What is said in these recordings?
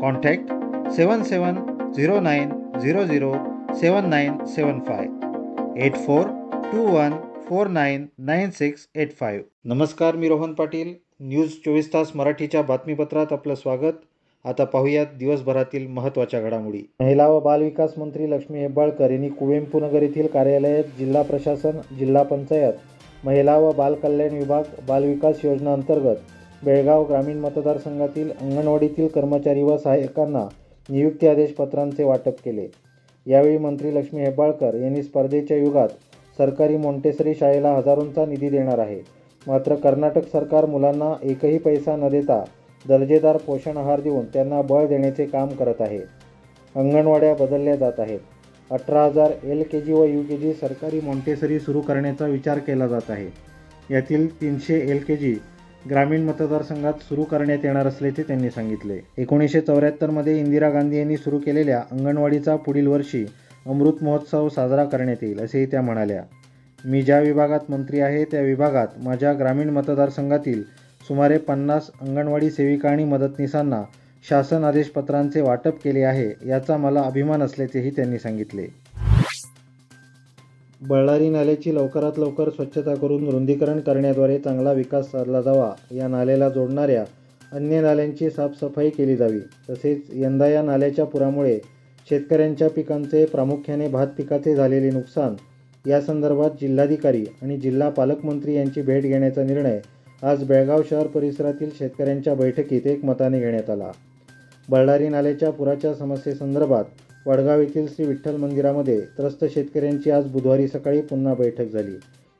contact seven seven zero nine zero zero seven nine seven five eight four two one four nine nine six eight five नमस्कार मी Rohan Patil. News चोवीस तास मराठीच्या बातमीपत्रात आपलं स्वागत. आता पाहूयात दिवसभरातील महत्त्वाच्या घडामोडी. महिला व बालविकास मंत्री लक्ष्मी हेब्बाळकर यांनी कुवेंपू नगर येथील कार्यालयात जिल्हा प्रशासन जिल्हा पंचायत महिला व बालकल्याण विभाग बालविकास योजना अंतर्गत बेळगाव ग्रामीण मतदारसंघातील अंगणवाडीतील कर्मचारी व सहाय्यकांना नियुक्ती आदेश पत्रांचे वाटप केले. यावेळी मंत्री लक्ष्मी हेब्बाळकर यांनी स्पर्धेच्या युगात सरकारी मोंटेसरी शाळेला हजारोंचा निधी देणार आहे. मात्र कर्नाटक सरकार मुलांना एकही पैसा न देता दर्जेदार पोषण आहार देऊन त्यांना बळ देण्याचे काम करत आहे. अंगणवाड्या बदलल्या जात आहेत. अठरा हजार एल के जी व यू के जी सरकारी मोंटेसरी सुरू करण्याचा विचार केला जात आहे. यातील तीनशे एल के जी ग्रामीण मतदारसंघात सुरू करण्यात येणार असल्याचे त्यांनी सांगितले. एकोणीसशे चौऱ्याहत्तरमध्ये इंदिरा गांधी यांनी सुरू केलेल्या अंगणवाडीचा पुढील वर्षी अमृत महोत्सव साजरा करण्यात येईल असेही त्या म्हणाल्या. मी ज्या विभागात मंत्री आहे त्या विभागात माझ्या ग्रामीण मतदारसंघातील सुमारे पन्नास अंगणवाडी सेविका आणि मदतनीसांना शासन आदेशपत्रांचे वाटप केले आहे याचा मला अभिमान असल्याचेही त्यांनी सांगितले. बळ्ळारी नाल्याची लवकरात लवकर स्वच्छता करून रुंदीकरण करण्याद्वारे चांगला विकास साधला जावा. या नाल्याला जोडणाऱ्या अन्य नाल्यांची साफसफाई केली जावी. तसेच यंदा या नाल्याच्या पुरामुळे शेतकऱ्यांच्या पिकांचे प्रामुख्याने भात पिकाचे झालेले नुकसान या संदर्भात जिल्हाधिकारी आणि जिल्हा पालकमंत्री यांची भेट घेण्याचा निर्णय आज बेळगाव शहर परिसरातील शेतकऱ्यांच्या बैठकीत एकमताने घेण्यात आला. बळ्ळारी नाल्याच्या पुराच्या समस्येसंदर्भात वडगाव येथील श्री विठ्ठल मंदिरामध्ये त्रस्त शेतकऱ्यांची आज बुधवारी सकाळी पुन्हा बैठक झाली.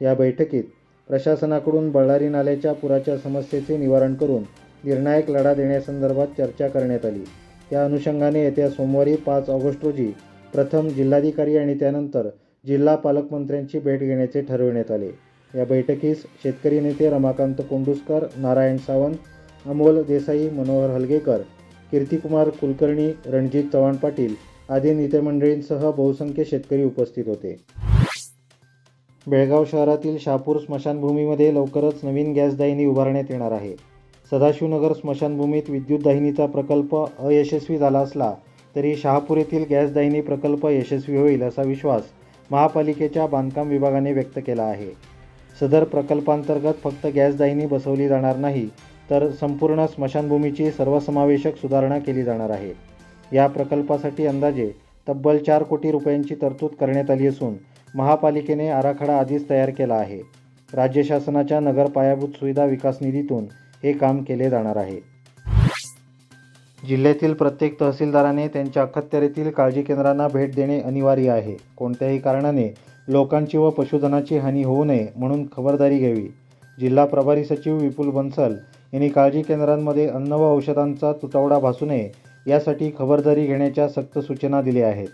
या बैठकीत प्रशासनाकडून बळ्ळारी नाल्याच्या पुराच्या समस्येचे निवारण करून निर्णायक लढा देण्यासंदर्भात चर्चा करण्यात आली. त्या अनुषंगाने येत्या सोमवारी पाच ऑगस्ट रोजी प्रथम जिल्हाधिकारी आणि त्यानंतर जिल्हा पालकमंत्र्यांची भेट घेण्याचे ठरविण्यात आले. या बैठकीस शेतकरी नेते रमाकांत कोंडुसकर नारायण सावंत अमोल देसाई मनोहर हलगेकर कीर्तिकुमार कुलकर्णी रणजित चव्हाण पाटील आदी नेतेमंडळींसह बहुसंख्य शेतकरी उपस्थित होते. बेळगाव शहरातील शहापूर स्मशानभूमीमध्ये लवकरच नवीन गॅस दाहिनी उभारण्यात येणार आहे. सदाशिवनगर स्मशानभूमीत विद्युत दाहिनीचा प्रकल्प अयशस्वी झाला असला तरी शहापूर येथील गॅस दाहिनी प्रकल्प यशस्वी होईल असा विश्वास महापालिकेच्या बांधकाम विभागाने व्यक्त केला आहे. सदर प्रकल्पांतर्गत फक्त गॅस दाहिनी बसवली जाणार नाही तर संपूर्ण स्मशानभूमीची सर्वसमावेशक सुधारणा केली जाणार आहे. या प्रकल्पासाठी अंदाजे तब्बल चार कोटी रुपयांची तरतूद करण्यात आली असून महापालिकेने आराखडा आधीच तयार केला आहे. राज्य शासनाच्या नगर पायाभूत सुविधा विकास निधीतून हे काम केले जाणार आहे. जिल्ह्यातील प्रत्येक तहसीलदाराने त्यांच्या अखत्यारीतील काळजी केंद्रांना भेट देणे अनिवार्य आहे. कोणत्याही कारणाने लोकांची व पशुधनाची हानी होऊ नये म्हणून खबरदारी घ्यावी. जिल्हा प्रभारी सचिव विपुल बन्सल यांनी काळजी केंद्रांमध्ये अन्न व औषधांचा तुटवडा भासू नये यासाठी खबरदारी घेण्याच्या सक्त सूचना दिल्या आहेत.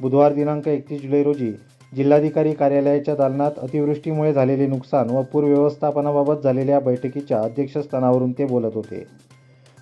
बुधवार दिनांक एकतीस जुलै रोजी जिल्हाधिकारी कार्यालयाच्या दालनात अतिवृष्टीमुळे झालेले नुकसान व पूर व्यवस्थापनाबाबत झालेल्या बैठकीच्या अध्यक्षस्थानावरून ते बोलत होते.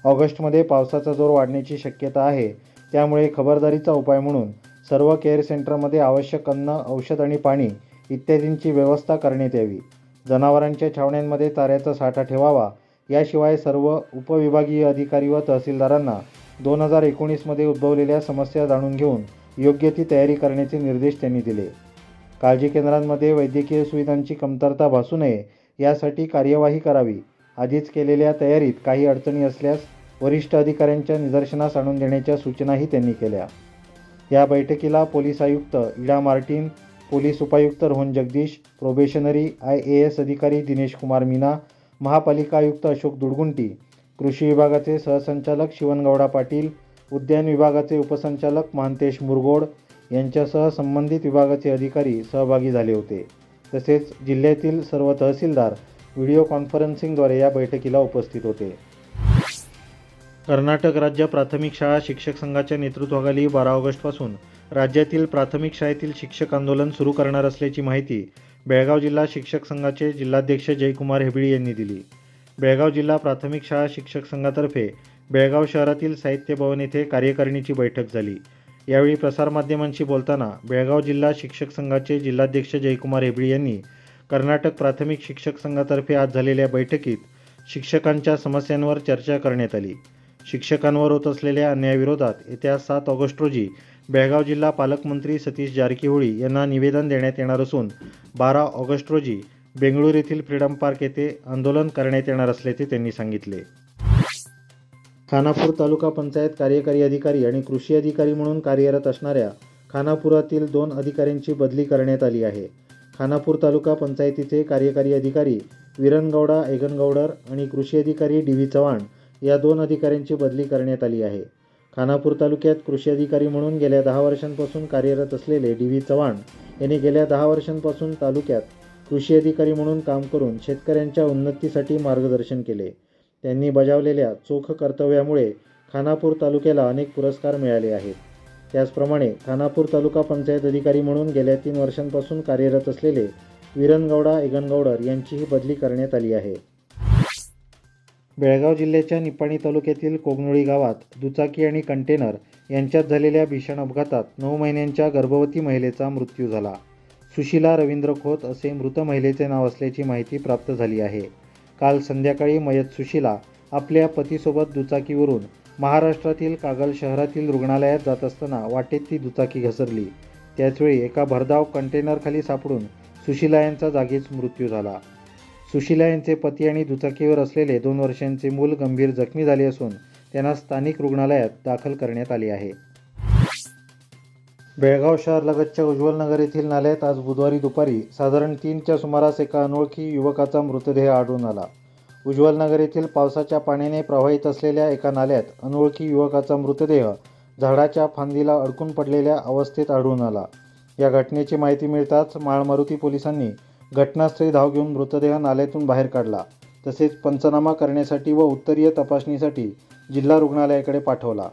ऑगस्टमध्ये पावसाचा जोर वाढण्याची शक्यता आहे त्यामुळे खबरदारीचा उपाय म्हणून सर्व केअर सेंटरमध्ये आवश्यक अन्न औषध आणि पाणी इत्यादींची व्यवस्था करण्यात यावी. जनावरांच्या छावण्यांमध्ये चाऱ्याचा साठा ठेवावा याशिवाय सर्व उपविभागीय अधिकारी व तहसीलदारांना दोन हजार एकोणीसमध्ये उद्भवलेल्या समस्या जाणून घेऊन योग्य ती तयारी करण्याचे निर्देश त्यांनी दिले. काळजी केंद्रांमध्ये वैद्यकीय सुविधांची कमतरता भासू नये यासाठी कार्यवाही करावी. आधीच केलेल्या तयारीत काही अडचणी असल्यास वरिष्ठ अधिकाऱ्यांच्या निदर्शनास आणून देण्याच्या सूचनाही त्यांनी केल्या. या बैठकीला पोलीस आयुक्त इडा मार्टिन पोलीस उपायुक्त Rohan Jagdish probationary I A S अधिकारी दिनेश कुमार मीना महापालिका आयुक्त अशोक दुडगुंटी कृषी विभागाचे सहसंचालक शिवनगौडा पाटील उद्यान विभागाचे उपसंचालक महांतेश मुरगोड यांच्यासह संबंधित विभागाचे अधिकारी सहभागी झाले होते. तसेच जिल्ह्यातील सर्व तहसीलदार व्हिडिओ कॉन्फरन्सिंगद्वारे या बैठकीला उपस्थित होते. कर्नाटक राज्य प्राथमिक शाळा शिक्षक संघाच्या नेतृत्वाखाली बारा ऑगस्टपासून राज्यातील प्राथमिक शाळेतील शिक्षक आंदोलन सुरू करणार असल्याची माहिती बेळगाव जिल्हा शिक्षक संघाचे जिल्हाध्यक्ष जयकुमार हेबळी यांनी दिली. बेळगाव जिल्हा प्राथमिक शाळा शिक्षक संघातर्फे बेळगाव शहरातील साहित्य भवन येथे कार्यकारिणीची बैठक झाली. यावेळी प्रसारमाध्यमांशी बोलताना बेळगाव जिल्हा शिक्षक संघाचे जिल्हाध्यक्ष जयकुमार हेबळी यांनी कर्नाटक प्राथमिक शिक्षक संघातर्फे आज झालेल्या बैठकीत शिक्षकांच्या समस्यांवर चर्चा करण्यात आली. शिक्षकांवर होत असलेल्या अन्यायाविरोधात येत्या सात ऑगस्ट रोजी बेळगाव जिल्हा पालकमंत्री सतीश जारकिहोळी यांना निवेदन देण्यात येणार असून बारा ऑगस्ट रोजी बेंगळूर येथील फ्रीडम पार्क येथे आंदोलन करण्यात येणार असल्याचे त्यांनी सांगितले. खानापूर तालुका पंचायत कार्यकारी अधिकारी आणि कृषी अधिकारी म्हणून कार्यरत असणाऱ्या खानापुरातील दोन अधिकाऱ्यांची बदली करण्यात आली आहे. खानापूर तालुका पंचायतीचे कार्यकारी अधिकारी विरनगौडा एगनगौडर आणि कृषी अधिकारी डी व्ही चव्हाण या दोन अधिकाऱ्यांची बदली करण्यात आली आहे. खानापूर तालुक्यात कृषी अधिकारी म्हणून गेल्या दहा वर्षांपासून कार्यरत असलेले डी व्ही चव्हाण यांनी गेल्या दहा वर्षांपासून तालुक्यात कृषी अधिकारी म्हणून काम करून शेतकऱ्यांच्या उन्नतीसाठी मार्गदर्शन केले. त्यांनी बजावलेल्या चोख कर्तव्यामुळे खानापूर तालुक्याला अनेक पुरस्कार मिळाले आहेत. त्याचप्रमाणे खानापूर तालुका पंचायत अधिकारी म्हणून गेल्या तीन वर्षांपासून कार्यरत असलेले विरनगौडा एगनगौडर यांचीही बदली करण्यात आली आहे. बेळगाव जिल्ह्याच्या निपाणी तालुक्यातील कोगनोळी गावात दुचाकी आणि कंटेनर यांच्यात झालेल्या भीषण अपघातात नऊ महिन्यांच्या गर्भवती महिलेचा मृत्यू झाला. सुशिला रवींद्र खोत असे मृत महिलेचे नाव असल्याची माहिती प्राप्त झाली आहे. काल संध्याकाळी मयत सुशिला आपल्या पतीसोबत दुचाकीवरून महाराष्ट्रातील कागल शहरातील रुग्णालयात जात असताना वाटेत ती दुचाकी घसरली. त्याचवेळी एका भरधाव कंटेनरखाली सापडून सुशिला यांचा जागीच मृत्यू झाला. सुशिला यांचे पती आणि दुचाकीवर असलेले दोन वर्षांचे मूल गंभीर जखमी झाले असून त्यांना स्थानिक रुग्णालयात दाखल करण्यात आले आहे. बेळगाव शहरलगतच्या उज्ज्वल नगर येथील नाल्यात आज बुधवारी दुपारी साधारण तीनच्या सुमारास एका अनोळखी युवकाचा मृतदेह आढळून आला. उज्ज्वलनगर येथील पावसाच्या पाण्याने प्रवाहित असलेल्या एका नाल्यात अनोळखी युवकाचा मृतदेह झाडाच्या फांदीला अडकून पडलेल्या अवस्थेत आढळून आला. या घटनेची माहिती मिळताच माळमारुती पोलिसांनी घटनास्थळी धाव घेऊन मृतदेह नाल्यातून बाहेर काढला. तसेच पंचनामा करण्यासाठी व उत्तरीय तपासणीसाठी जिल्हा रुग्णालयाकडे पाठवला.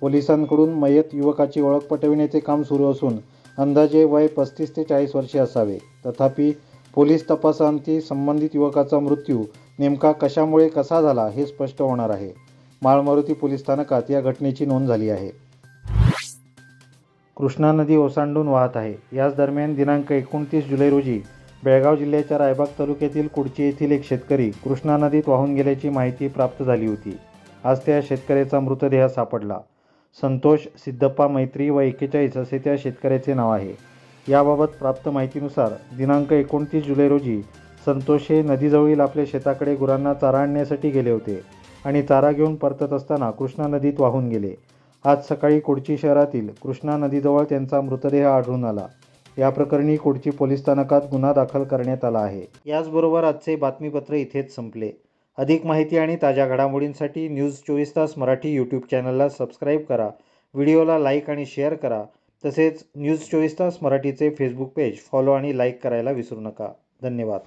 पोलिसांकडून मयत युवकाची ओळख पटविण्याचे काम सुरू असून अंदाजे वय पस्तीस ते चाळीस वर्षे असावे. तथापि पोलीस तपासांती संबंधित युवकाचा मृत्यू नेमका कशामुळे कसा झाला हे स्पष्ट होणार आहे. माळमारुती पोलीस स्थानकात या घटनेची नोंद झाली आहे. कृष्णा नदी ओसांडून वाहत आहे. याच दरम्यान दिनांक एकोणतीस जुलै रोजी बेळगाव जिल्ह्याच्या रायबाग तालुक्यातील कुडची येथील एक शेतकरी कृष्णा नदीत वाहून गेल्याची माहिती प्राप्त झाली होती. आज त्या शेतकऱ्याचा मृतदेह सापडला. संतोष सिद्धप्पा मैत्री व एकेचाळीस असे त्या शेतकऱ्याचे नाव आहे. याबाबत प्राप्त माहितीनुसार दिनांक एकोणतीस जुलै रोजी संतोष हे नदीजवळील आपल्या शेताकडे गुरांना चारा आणण्यासाठी गेले होते आणि चारा घेऊन परतत असताना कृष्णा नदीत वाहून गेले. आज सकाळी कुडची शहरातील कृष्णा नदीजवळ त्यांचा मृतदेह आढळून आला. या प्रकरणी कुडची पोलीस स्थानकात गुन्हा दाखल करण्यात आला आहे. याचबरोबर आजचे बातमीपत्र इथेच संपले. अधिक माहिती आणि ताज्या घडामोडींसाठी न्यूज चोवीस तास मराठी यूट्यूब चॅनलला सबस्क्राईब करा. व्हिडिओला लाईक आणि शेअर करा. तसेच न्यूज चोवीस तास मराठीचे फेसबुक पेज फॉलो आणि लाईक करायला विसरू नका. धन्यवाद.